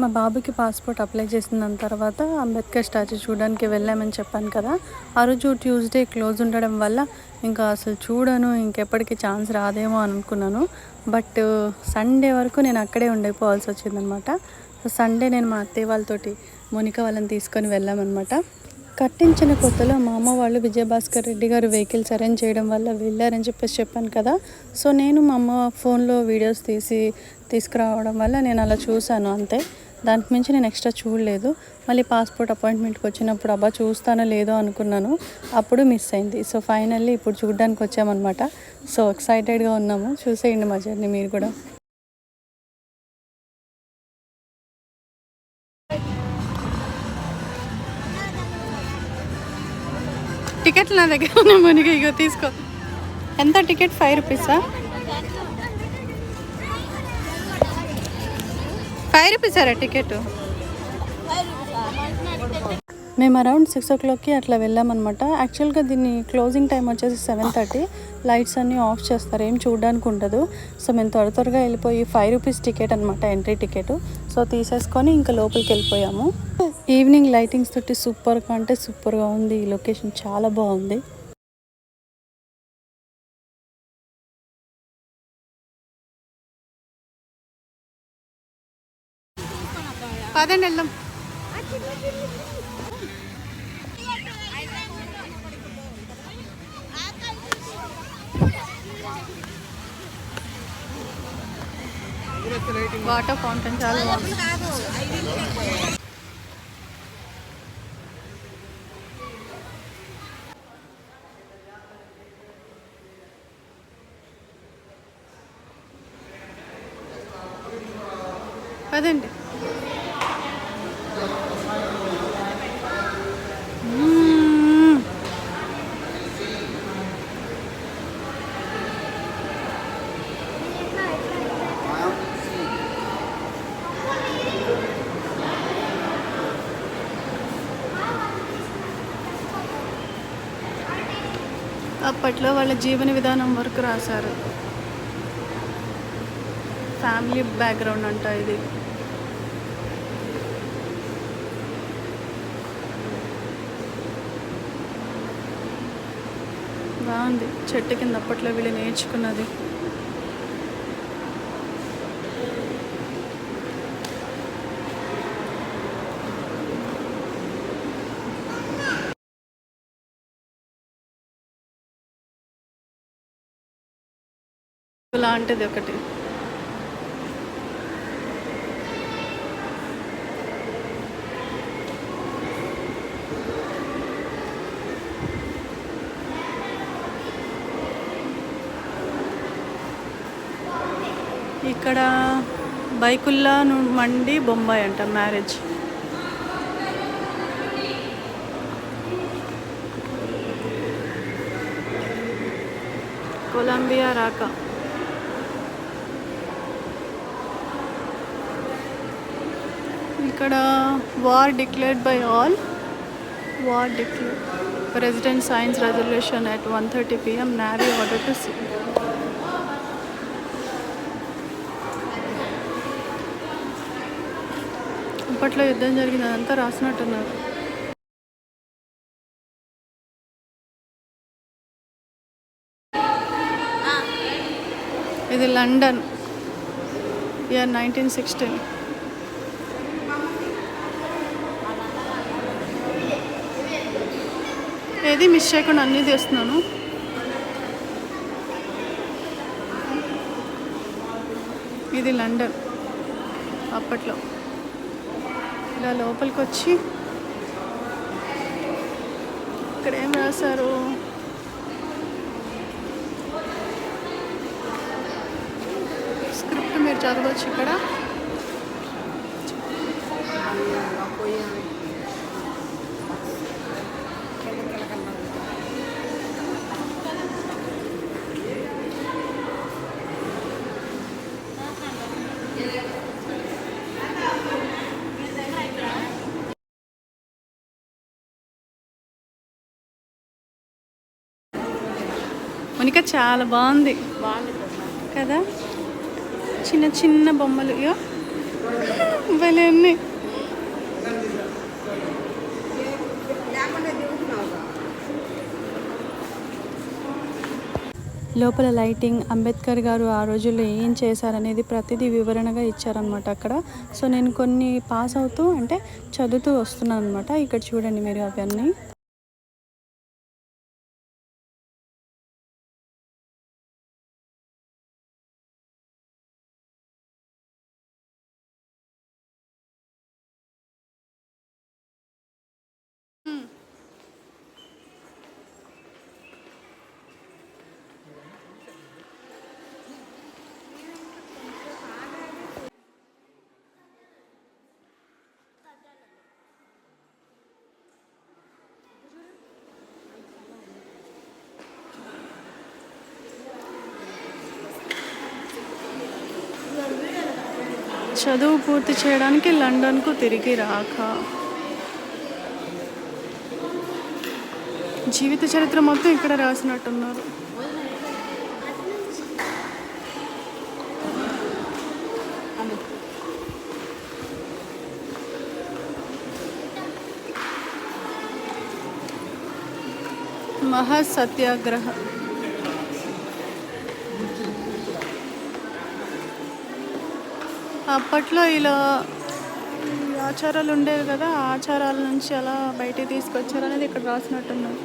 మా బాబుకి passport apply చేసిన దాని తర్వాత అంబేద్కర్ స్టాచ్యూ చూడడానికి వెళ్ళామని చెప్పాను కదా. ఆ రోజు ట్యూస్డే క్లోజ్ ఉండడం వల్ల ఇంకా అసలు చూడను ఇంకెప్పటికీ ఛాన్స్ రాదేమో అనుకున్నాను. బట్ సండే వరకు నేను అక్కడే ఉండిపోవాల్సి వచ్చిందనమాట. సండే నేను మా అత్తయ్య వాళ్ళతోటి మోనిక వాళ్ళని తీసుకొని వెళ్ళామన్నమాట కట్టించిన కొత్తలో మా అమ్మ వాళ్ళు విజయభాస్కర్ రెడ్డి గారు వెహికల్స్ అరేంజ్ చేయడం వల్ల వెళ్ళారని చెప్పేసి చెప్పాను కదా. సో నేను మా అమ్మ ఫోన్లో వీడియోస్ తీసి తీసుకురావడం వల్ల నేను అలా చూశాను అంతే. దానికి మించి నేను ఎక్స్ట్రా చూడలేదు. మళ్ళీ పాస్పోర్ట్ అపాయింట్మెంట్కి వచ్చినప్పుడు అబ్బా చూస్తానో లేదో అనుకున్నాను. అప్పుడు మిస్ అయింది. సో ఫైనల్లీ ఇప్పుడు చూడడానికి వచ్చామన్నమాట. సో ఎక్సైటెడ్గా ఉన్నాము. చూసేయండి మా జర్నీ మీరు కూడా. టికెట్లు నా దగ్గర ఉన్నాయి మునిగి ఇగో తీసుకో. ఎంత టికెట్? ఫైవ్ రూపీసా? ఫైవ్ రూపీసారా టికెట్? మేము అరౌండ్ సిక్స్ ఓ క్లాక్కి అట్లా వెళ్ళామన్నమాట. యాక్చువల్గా దీన్ని క్లోజింగ్ టైం వచ్చేసి సెవెన్ థర్టీ. లైట్స్ అన్నీ ఆఫ్ చేస్తారు ఏం చూడడానికి ఉండదు. సో మేము త్వర త్వరగా వెళ్ళిపోయి ఫైవ్ రూపీస్ టికెట్ అనమాట ఎంట్రీ టికెట్. సో తీసేసుకొని ఇంకా లోపలికి వెళ్ళిపోయాము. ఈవినింగ్ లైటింగ్స్ తోటి సూపర్గా అంటే సూపర్గా ఉంది ఈ లొకేషన్ చాలా బాగుంది. పదండి వెళ్దాం. వాటర్ ఫౌంటైన్ చాలా బాగుంది పదండి మ్మ్. అప్పట్లో వాళ్ళ జీవన విధానం వరకు రాశారు. ఫ్యామిలీ బ్యాక్గ్రౌండ్ అంట ఇది. బాగుంది. చెట్టు కింద అప్పట్లో వీళ్ళు నేర్చుకున్నది. లాంటిది ఒకటి. ఇక్కడ బైకుల్లా ను- మండి బొంబాయి అంట మ్యారేజ్. కొలంబియా రాక. ఇక్కడ war declared by all war declare president signs resolution at one thirty PM navy order to sea అప్పట్లో యుద్ధం జరిగిందంతా రాసినట్టున్నారు. ఇది లండన్ ఇయర్ నైన్టీన్ సిక్స్టీన్ ఏది మిస్ చేయకుండా అన్నీ తీస్తున్నాను ఇది లండన్ అప్పట్లో. ఇలా లోపలికి వచ్చి ఇక్కడ ఏం రాశారు? స్క్రిప్ట్ మీరు చదవచ్చు ఇక్కడ. ఇంకా చాలా బాగుంది. కదా? చిన్న చిన్న బొమ్మలు. ఇయో భలే ఉన్నాయి. లోపల లైటింగ్. అంబేద్కర్ గారు ఆ రోజుల్లో ఏం చేశారనేది ప్రతిదీ వివరణగా ఇచ్చారనమాట అక్కడ. సో నేను కొన్ని పాస్ అవుతూ అంటే చదువుతూ వస్తున్నాను అనమాట ఇక్కడ చూడండి మీరు అవన్నీ. చదువు పూర్తి చేయడానికి లండన్కు తిరిగి రాక. జీవిత చరిత్ర మొత్తం ఇక్కడ రాసినట్టున్నారు. మహా అప్పట్లో ఇలా ఆచారాలు ఉండేవి కదా ఆ ఆచారాల నుంచి అలా బయటికి తీసుకొచ్చారు అనేది ఇక్కడ రాసినట్టున్నారు.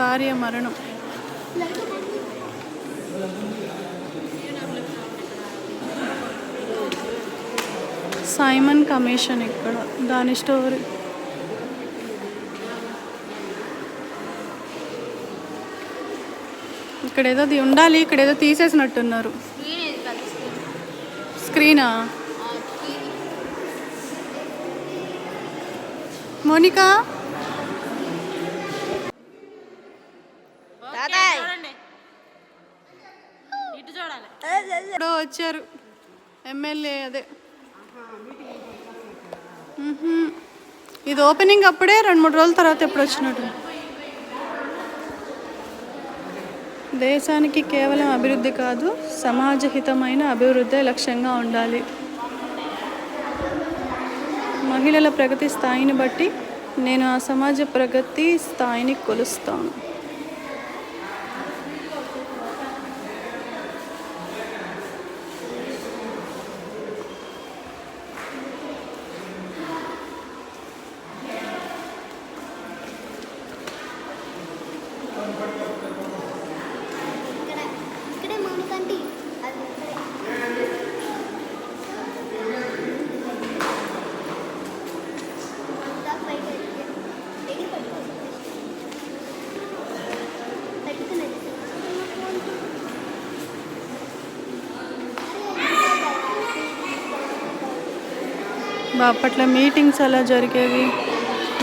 భార్య మరణం. సైమన్ కమిషన్ ఇక్కడ. దాని స్టోరీ. ఇక్కడ ఏదో ఉండాలి ఇక్కడ ఏదో తీసేసినట్టున్నారు స్క్రీన్. మోనికా? వచ్చారు. ఎమ్మెల్యే అదే. ఇది ఓపెనింగ్ అప్పుడే రెండు మూడు రోజుల తర్వాత ఎప్పుడు వచ్చినట్టు. దేశానికి కేవలం అభివృద్ధి కాదు సమాజహితమైన అభివృద్ధి లక్ష్యంగా ఉండాలి. మహిళల ప్రగతి స్థాయిని బట్టి నేను ఆ సమాజ ప్రగతి స్థాయిని కొలుస్తాను ఇక్కడ ఇక్కడే మౌనికంటి అది అంతా బయట దగ్గర పట్టుకో పెట్టుకున్నది అప్పట్లో మీటింగ్స్ ఎలా జరిగేవి?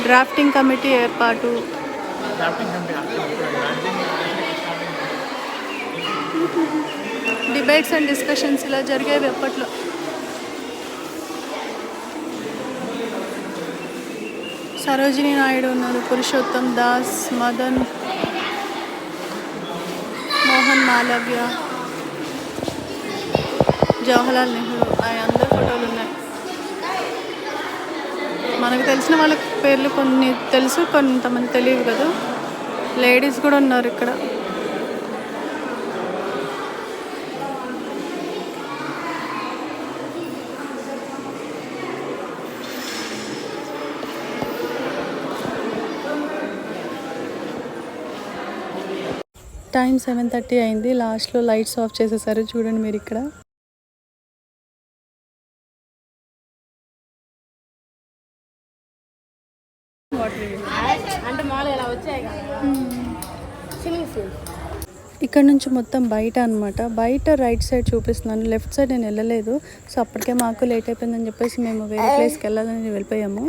డ్రాఫ్టింగ్ కమిటీ ఏర్పాటు. డిబేట్స్ అండ్ డిస్కషన్స్ ఇలా జరిగేవి ఎప్పట్లో సరోజిని నాయుడు ఉన్నారు పురుషోత్తం దాస్ మదన్ మోహన్ మాలవ్య జవహర్లాల్ నెహ్రూ ఆ అందరి ఫోటోలు ఉన్నాయి. మనకు తెలిసిన వాళ్ళకి పేర్లు కొన్ని తెలుసు కొంతమంది తెలియదు కదా. లేడీస్ కూడా ఉన్నారు ఇక్కడ. టైం సెవెన్ థర్టీ అయింది. లాస్ట్లో లైట్స్ ఆఫ్ చేసేసారు. చూడండి మీరు ఇక్కడ అంటే మాలు ఇలా వచ్చాయి కదా స్విమ్మింగ్ పూల్ ఇక్కడ నుంచి మొత్తం బయట అనమాట బయట రైట్ సైడ్ చూపిస్తున్నాను. లెఫ్ట్ సైడ్ నేను వెళ్ళలేదు. సో అప్పటికే మాకు లేట్ అయిపోయిందని చెప్పేసి మేము వేరే ప్లేస్కి వెళ్ళాలని వెళ్ళిపోయాము.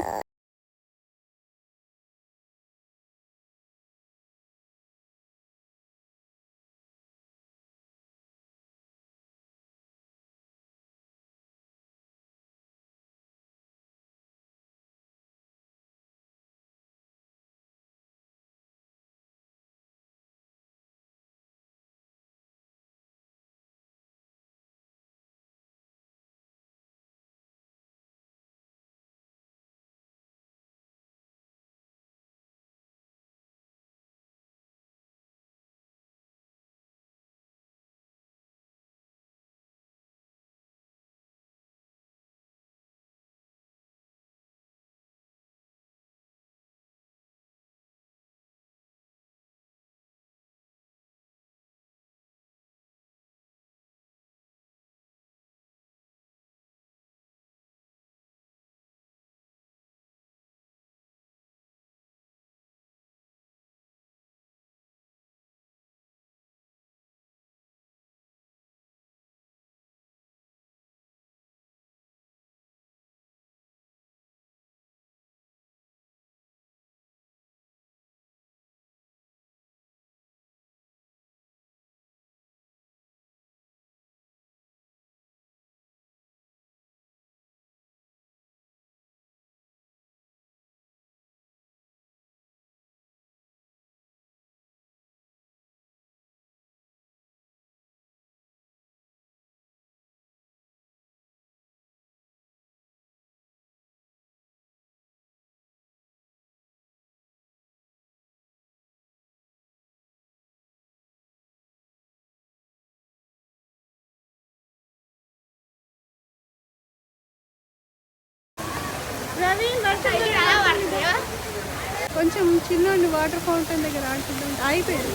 కొంచెం చిన్న వాటర్ ఫౌంటైన్ దగ్గర ఆడుకుంటాం. అయిపోయింది.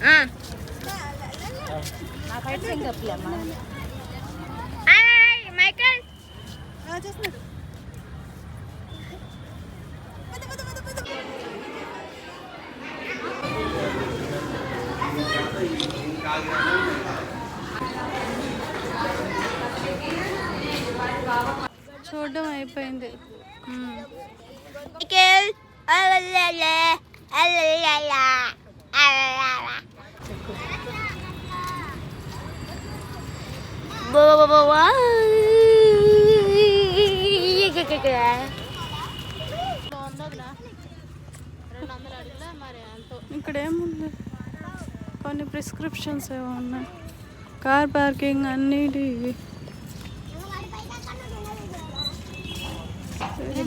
మైకల్. చేస్తున్నాడు చూడడం అయిపోయింది మ్మ్. మైకల్ అలలల అలలల అలలల బో బో బో బో వందలా రెండు వందలు అడిగినా మరి అంత ఇక్కడ ఏముంది కొన్ని ప్రిస్క్రిప్షన్స్ ఏమో ఉన్నాయి. కార్ పార్కింగ్ అన్నిటి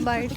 బయట